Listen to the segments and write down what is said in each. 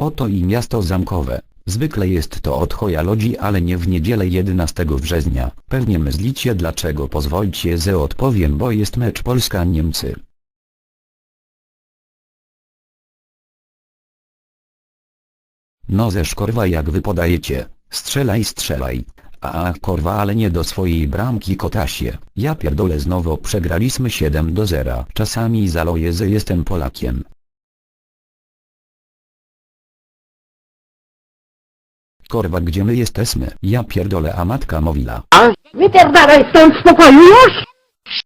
Oto i miasto zamkowe. Zwykle jest to od choja ludzi, ale nie w niedzielę 11 września. Pewnie myślicie dlaczego pozwólcie, że odpowiem, bo jest mecz Polska-Niemcy. No ze szkorwa jak wy podajecie, strzelaj strzelaj. A korwa ale nie do swojej bramki kotasie. Ja pierdolę znowu przegraliśmy 7 do 0. Czasami zaloję, że jestem Polakiem. Korwa gdzie my jesteśmy? Ja pierdolę a matka mówiła. Wypierdalaj stąd z pokoju już!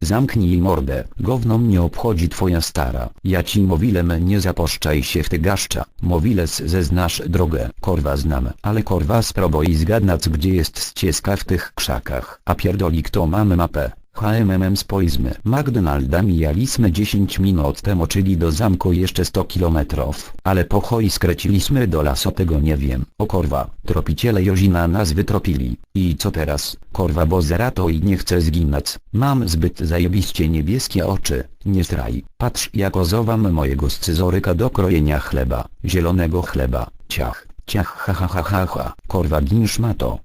Zamknij mordę, gówno mnie obchodzi twoja stara. Ja ci mówiłem nie zapuszczaj się w ty gaszcza. Mowiles ze znasz drogę. Korwa znam, ale korwa spróbuj zgadnać gdzie jest ścieżka w tych krzakach. A pierdoli kto mamy mapę. HMMM spojrzmy. McDonalda mijaliśmy 10 minut temu czyli do zamku jeszcze 100 kilometrów. Ale po choj skreciliśmy do lasu tego nie wiem. O korwa, tropiciele Jozina nas wytropili. I co teraz? Korwa bo zerato i nie chcę zginąć. Mam zbyt zajebiście niebieskie oczy. Nie straj. Patrz jak ozowam mojego scyzoryka do krojenia chleba. Zielonego chleba. Ciach. Ciach ha ha ha ha ha. Korwa ginsz ma to.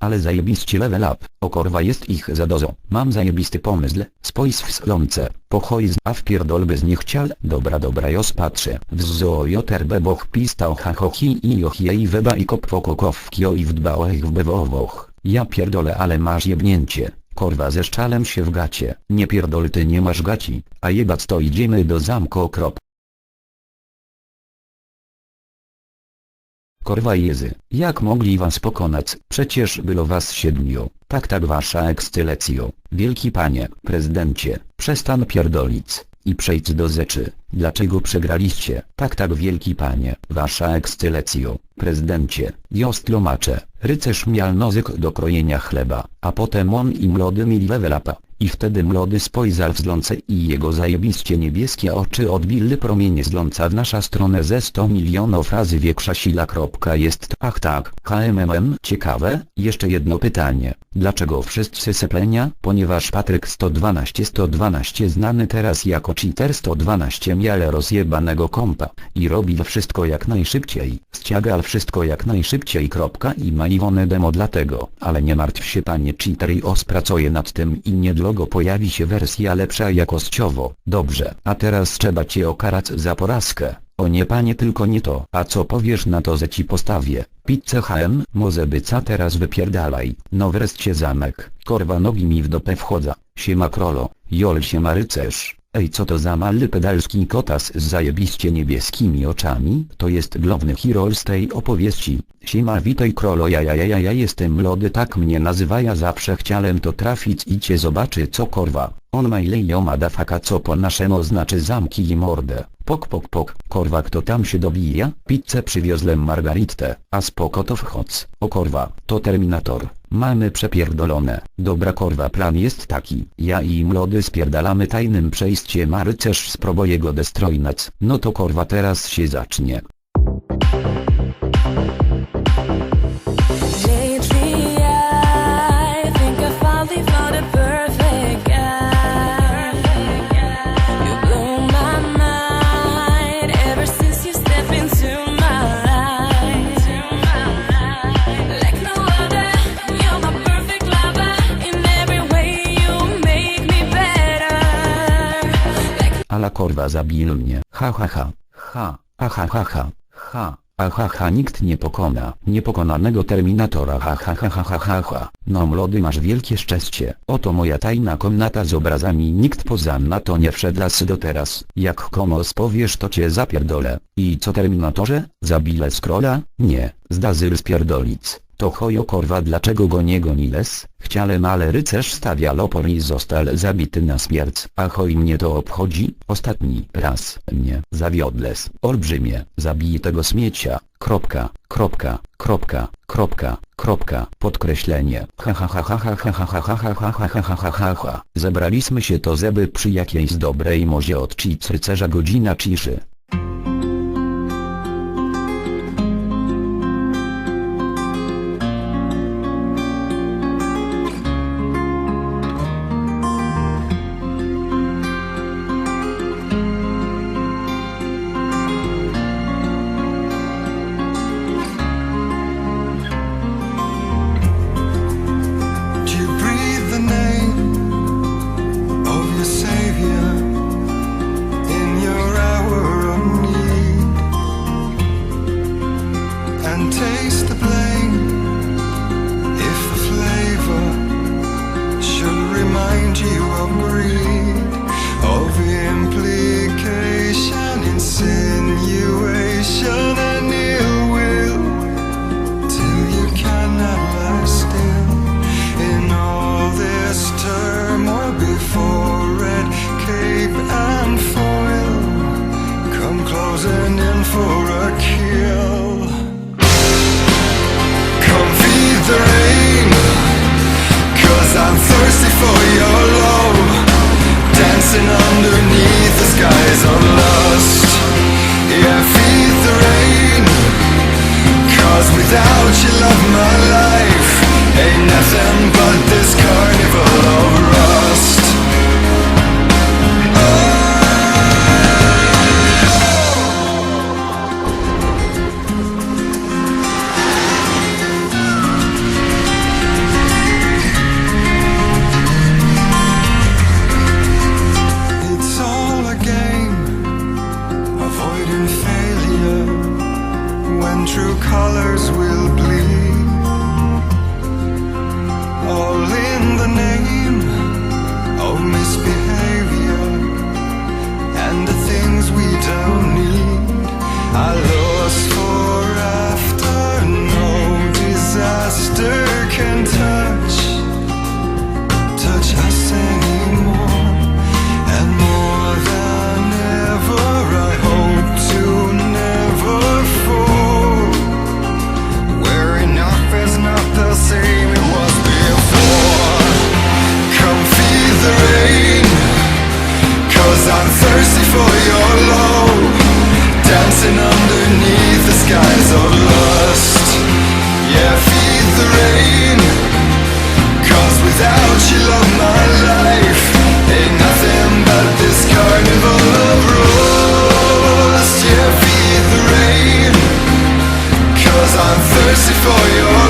Ale zajebiście level up. O korwa jest ich za dozą. Mam zajebisty pomysł. Spojrz w slące. Pochoj z a wpierdol bez nie chciał. Dobra dobra jos patrzę. W zoo joterbe boch pistał ha ho hi i och jej weba i kop pokokow kio i wdbałech w bewowoch. Ja pierdolę ale masz jebnięcie. Korwa ze szczalem się w gacie. Nie pierdol ty nie masz gaci. A jebac to idziemy do zamku Korwa jezy, jak mogli was pokonać? Przecież było was siedmiu. Tak tak wasza ekscelecjo. Wielki panie, prezydencie, przestan pierdolić. I przejdź do rzeczy. Dlaczego przegraliście? Tak tak wielki panie, wasza ekscelecjo, prezydencie, Jost tłumacze, rycerz miał nozyk do krojenia chleba, a potem on i młody mieli level upa. I wtedy młody spojrzał w zlące i jego zajebiście niebieskie oczy odbili promienie zląca w nasza stronę ze 100 milionów razy większa sila. Jest ach tak, HMMM ciekawe, jeszcze jedno pytanie, dlaczego wszyscy seplenia? Ponieważ Patryk 112 112 znany teraz jako cheater 112 miał rozjebanego kompa i robił wszystko jak najszybciej, ściagal wszystko jak najszybciej. I ma Iwonę demo dlatego, ale nie martw się panie cheater i os pracuje nad tym i niedługo pojawi się wersja lepsza jakościowo. Dobrze, a teraz trzeba cię okarać za porażkę. O nie panie tylko nie to. A co powiesz na to że ci postawię? Pizzę HM? Może byca teraz wypierdalaj. No wreszcie zamek. Korwa nogi mi w dopę wchodza. Siema krolo. Jol siema rycerz. Ej co to za mały pedalski kotas z zajebiście niebieskimi oczami? To jest główny hero z tej opowieści. Siema witaj krolo ja ja ja ja ja jestem lody tak mnie nazywa ja zawsze chciałem to trafić i cię zobaczy co korwa. On ma ile madafaka co po naszemu znaczy zamki i mordę. Pok pok pok, korwa kto tam się dobija? Pizzę przywiozłem margaritę, a spoko to wchodź. O korwa, to Terminator. Mamy przepierdolone. Dobra korwa plan jest taki. Ja i młody spierdalamy tajnym przejściem a rycerz spróbuje go destrojnać. No to korwa teraz się zacznie. Korwa zabił mnie. Ha ha ha. Ha. Ha ha ha ha. Ha. A ha nikt nie pokona niepokonanego Terminatora ha ha ha ha ha ha ha. No młody masz wielkie szczęście. Oto moja tajna komnata z obrazami nikt poza na to nie wszedł do teraz. Jak komos powiesz to cię zapierdolę. I co Terminatorze? Zabile scrolla? Nie. Zdazyl spierdolic. To chojo korwa dlaczego go nie goni les? Chciałem ale rycerz stawia lopor i został zabity na śmierć. A choj mnie to obchodzi? Ostatni raz mnie zawiodles. Olbrzymie. Zabij tego śmiecia. Kropka, kropka, kropka, kropka, kropka, podkreślenie. Ha. Zebraliśmy się to zeby przy jakiejś dobrej mozie od rycerza godzina ciszy. for without you, love, my life ain't nothing but this carnival of. Yeah, feel the rain. Cause I'm thirsty for your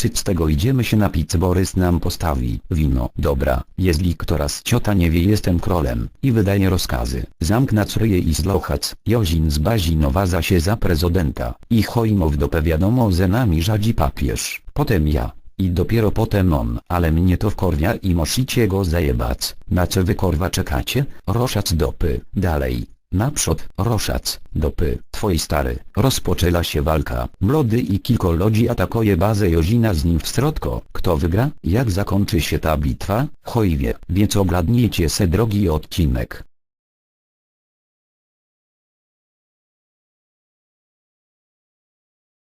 dosyć z tego idziemy się napić Borys nam postawi wino. Dobra, jeśli kto raz ciota nie wie jestem królem i wydaje rozkazy. Zamknąć ryje i zlochać. Jozin z Bazinowa za się za prezydenta. I Chojmow dopę wiadomo ze nami żadzi papież. Potem ja. I dopiero potem on, ale mnie to wkorwia i musicie go zajebać. Na co wy korwa czekacie? Roszac dopy. Dalej. Naprzód, roszac, dopy, twoi stary, rozpoczęła się walka, młody i kilko ludzi atakuje bazę Jozina z nim w strodko, kto wygra, jak zakończy się ta bitwa, choj wie, więc ogadnijcie se drogi odcinek.